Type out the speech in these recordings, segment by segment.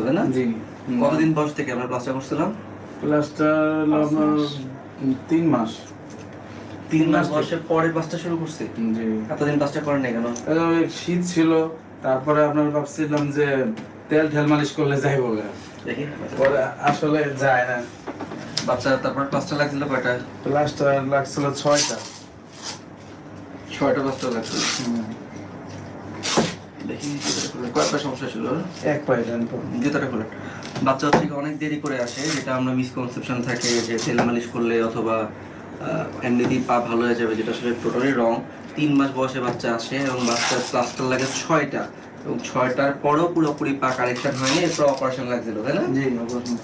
করছে তাই না? জি। কতদিন বয়স থেকে আমরা প্লাস্টার করছিলাম? আপনার তিন মাস। তিন মাস। বয়সের পরে প্লাস্টার শুরু করছি? জি। এতদিন প্লাস্টার করেন নাই কেন? শীত ছিল তারপরে আপনার ভাবছিলাম যে তেল ঠেল মালিশ করলে যাইব। দেখি। পরে আসলে যায় না। বাচ্চা তারপর প্লাস্টার লাগছিল কয়টা প্লাসটা লাগছিল ছয়টা। ছয়টা প্লাস্টার লাগছিল। দেখি কয়েকটা সমস্যা ছিল এক পায়ে জুতাটা খুলে। বাচ্চা হচ্ছে অনেক দেরি করে আসে যেটা আমরা মিসকনসেপশন থাকে যে তেল মালিশ করলে অথবা এমনিতেই পা ভালো হয়ে যাবে যেটা আসলে টোটালি রং তিন মাস বয়সে বাচ্চা আসে এবং বাচ্চার প্লাস্টার লাগে ছয়টা। এবং ছয়টার পরেও পুরোপুরি পা কারেকশন হয়নি এরপর অপারেশন লাগছিল তাই না? জি অপারেশন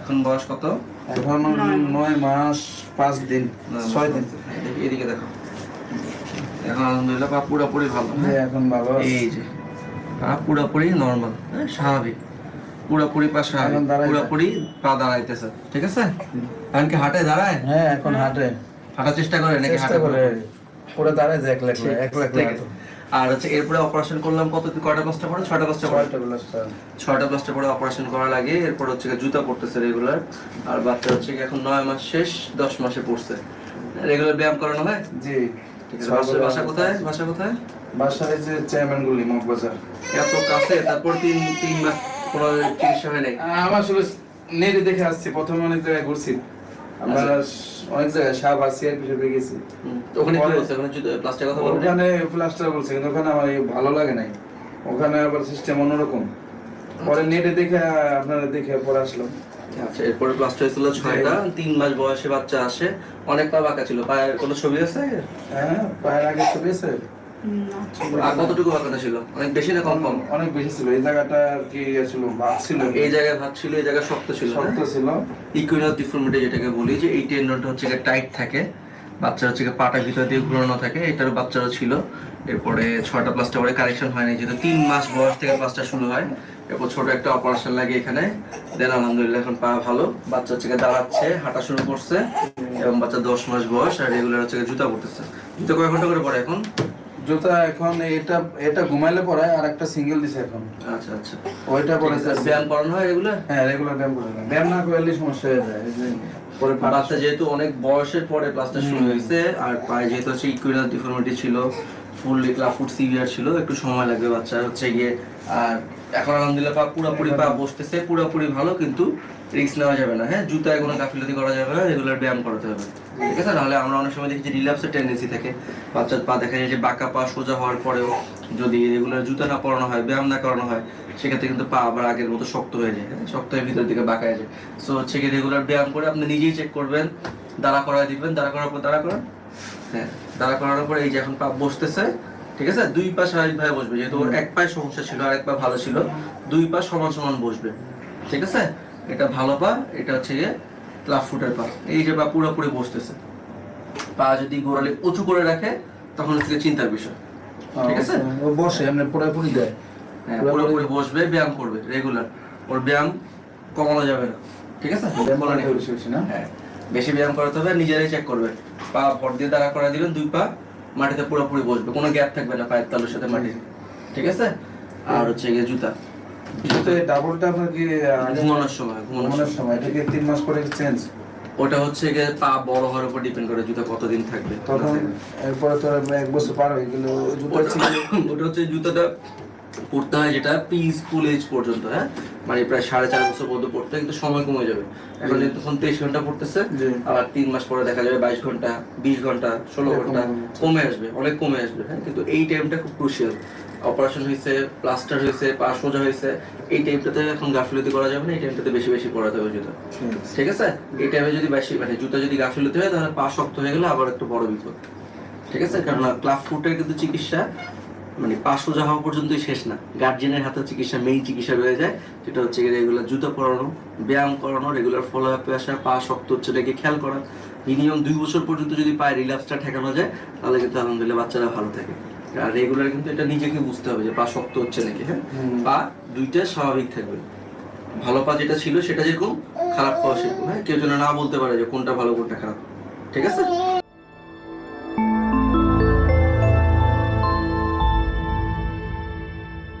এখন বয়স কত? এখন নয় মাস। পাঁচ দিন ছয় দিন। এদিকে দেখো। এখন আলহামদুলিল্লাহ পা পুরোপুরি ভালো এখন ভালো এই যে পা পুরোপুরি নর্মাল স্বাভাবিক। পুরোপুরি পা স্বাভাবিক পুরোপুরি পা দাঁড়াইতেছে ঠিক আছে? কি হাঁটে দাঁড়ায়? হ্যাঁ এখন হাঁটে। হাঁটার চেষ্টা করে নাকি হাঁটে করে। পুরো? দাঁড়ায় যায় এক লাখ এক লাখ আর হচ্ছে এরপরে অপারেশন করলাম কত কয়টা কষ্ট পড়ে? ছয়টা কষ্ট পড়ে। ছয়টা প্লাস্টার পরে অপারেশন করা লাগে এরপর হচ্ছে জুতা পড়তেছে রেগুলার আর বাচ্চা হচ্ছে এখন নয় মাস শেষ দশ মাসে পড়ছে। রেগুলার ব্যায়াম করানো হয়? জি। বাসা- কোথায়? বাসা কোথায়? বাসায় যে চেয়ারম্যান গুলি মগবাজার। এত কাছে তারপর তিন তিন মাস কোনো চিকিৎসা হয় নাই? আমার আসলে নেটে দেখে আসছি প্রথমে অনেক জায়গায় ঘুরছি। আমরা অনেক জায়গায় সিআরপি হিসেবে গেছি। ওখানে কি বলছে? ওখানে প্লাস্টার কথা ওখানে প্লাস্টার বলছে কিন্তু ওখানে আমার ভালো লাগে নাই। ওখানে আবার সিস্টেম অন্যরকম। পরে নেটে দেখে আপনারা দেখে পরে আসলাম। আচ্ছা এরপরে হয়েছিল ছয়টা তিন মাস বয়সে বাচ্চা আসে। অনেক পা বাঁকা ছিল। পায়ের কোনো ছবি আছে? হ্যাঁ পায়ের আগে ছবি আছে? আর কতটুকু বাঁকানো ছিল? অনেক বেশি না কম কম? অনেক বেশি ছিল। এই জায়গাটা আর কি ছিল বাদ ছিল। এই জায়গায় ভাত ছিল এই জায়গায় শক্ত ছিল শক্ত ছিল। ইকুইনাস ডিফর্মিটি যেটাকে বলি যে এই টেন্ডনটা হচ্ছে টাইট থাকে। বাচ্চার হচ্ছে গিয়ে ভিতর দিয়ে ঘুরানো থাকে এটার বাচ্চারও ছিল। এরপরে ছয়টা প্লাস্টার পরে কারেকশন হয়নি যেহেতু তিন মাস বয়স থেকে প্লাস্টার শুরু হয়। এরপর ছোট একটা অপারেশন লাগে এখানে। দেন আলহামদুলিল্লাহ এখন পা ভালো। বাচ্চা হচ্ছে দাঁড়াচ্ছে, হাঁটা শুরু করছে। এবং বাচ্চা দশ মাস বয়স আর রেগুলার হচ্ছে জুতা পড়তেছে জুতা কয় ঘণ্টা করে পরে এখন? জুতা এখন এটা এটা ঘুমাইলে পরে আর একটা সিঙ্গেল দিছে এখন। আচ্ছা আচ্ছা। ওইটা পরে ব্যায়াম করানো হয় এগুলো? হ্যাঁ রেগুলার ব্যায়াম করে ব্যায়াম না করলে সমস্যা হয়ে যায়। পরে যেহেতু অনেক বয়সের পরে প্লাস্টার শুরু হয়েছে আর পায়ে যেহেতু হচ্ছে ডিফর্মিটি ছিল ফুললি সিভিয়ার ছিল একটু সময় লাগবে বাচ্চা হচ্ছে গিয়ে। আর এখন আলহামদুলিল্লাহ পা পুরোপুরি পা বসতেছে পুরোপুরি ভালো কিন্তু রিস্ক নেওয়া যাবে না। হ্যাঁ জুতায় কোনো গাফিলতি করা যাবে না রেগুলার ব্যায়াম করাতে হবে। ঠিক আছে? আমরা অনেক সময় দেখি যে রিল্যাপসের টেন্ডেন্সি থাকে। বাচ্চার পা দেখা যায় যে বাঁকা পা সোজা হওয়ার পরেও যদি রেগুলার জুতা না পরানো হয়, ব্যায়াম না করানো হয়, সেক্ষেত্রে কিন্তু পা আবার আগের মতো শক্ত হয়ে যায় হ্যাঁ? শক্ত হয়ে ভিতর দিকে বাঁকায় যায়। সো হচ্ছে কি রেগুলার ব্যায়াম করে আপনি নিজেই চেক করবেন, দাঁড়া করায় দিবেন দাঁড়া করার পর দাঁড়া করান হ্যাঁ? দাঁড়া করানোর পর এই যে এখন পা বসতেছে, ঠিক আছে? দুই পা স্বাভাবিকভাবে বসবে, যেহেতু ওর এক পায়ে সমস্যা ছিল আর এক পা ভালো ছিল, দুই পা সমান সমান বসবে, ঠিক আছে? এটা ভালো পা, এটা হচ্ছে গিয়ে ক্লাব ফুটের পা এই যে পা পুরোপুরি বসতেছে। পা যদি গোড়ালি উঁচু করে রাখে তখন হচ্ছে চিন্তার বিষয়। ঠিক আছে? ও বসে এমনি পুরোপুরি দেয়। হ্যাঁ, পুরোপুরি বসবে ব্যায়াম করবে রেগুলার ওর ব্যায়াম কমানো যাবে না। ঠিক আছে? হ্যাঁ বেশি ব্যায়াম করাতে হবে নিজেরাই চেক করবে। পা ভর দিয়ে দাঁড়া করা দিবেন দুই পা মাটিতে পুরোপুরি বসবে। কোনো গ্যাপ থাকবে না পায়ের তালুর সাথে মাটির ঠিক আছে? আর হচ্ছে গিয়ে জুতা। তো এই ডাবলটা আপনার কি ঘুমানোর সময় ঘুমানোর সময়। এটা কি তিন মাস পরে চেঞ্জ ওটা হচ্ছে গিয়ে পা বড় হওয়ার উপর ডিপেন্ড করে জুতা কতদিন থাকবে। তখন এরপরে তো এক বছর পার হয়ে গেল জুতা ওটা হচ্ছে জুতাটা পড়তে হয় যেটা প্রি স্কুল এজ পর্যন্ত হ্যাঁ? মানে প্রায় সাড়ে চার বছর পর্যন্ত পড়তে কিন্তু সময় কমে যাবে। এখন যেহেতু এখন তেইশ ঘণ্টা পড়তেছে আবার তিন মাস পরে দেখা যাবে বাইশ ঘণ্টা বিশ ঘণ্টা ষোলো ঘণ্টা কমে আসবে অনেক কমে আসবে হ্যাঁ? কিন্তু এই টাইমটা খুব ক্রুশিয়াল অপারেশন হয়েছে প্লাস্টার হয়েছে পা সোজা হয়েছে এই টাইমটাতে এখন গাফিলতি করা যাবে না এই টাইমটাতে বেশি বেশি পড়াতে হবে জুতা। ঠিক আছে? এই টাইমে যদি বেশি মানে জুতা যদি গাফিলতি হয় তাহলে পা শক্ত হয়ে গেলে আবার একটু বড় বিপদ। ঠিক আছে? কারণ ক্লাব ফুটের কিন্তু চিকিৎসা মানে পা সোজা হওয়া পর্যন্তই শেষ না। গার্জেনের হাতে চিকিৎসা মেইন চিকিৎসা রয়ে যায় যেটা হচ্ছে রেগুলার জুতো পরানো ব্যায়াম করানো রেগুলার ফলো আপে আসা পা শক্ত হচ্ছে নাকি খেয়াল করা। মিনিমাম দুই বছর পর্যন্ত যদি পায়ে রিল্যাক্সটা ঠেকানো যায় তাহলে কিন্তু আলহামদুলিল্লাহ বাচ্চারা ভালো থাকে। আর রেগুলার কিন্তু এটা নিজেকে বুঝতে হবে যে পা শক্ত হচ্ছে নাকি হ্যাঁ? পা দুইটা স্বাভাবিক থাকবে। ভালো পা যেটা ছিল সেটা যেরকম খারাপ পাও সেরকম হ্যাঁ? কেউ যেন না বলতে পারে যে কোনটা ভালো কোনটা খারাপ ঠিক আছে?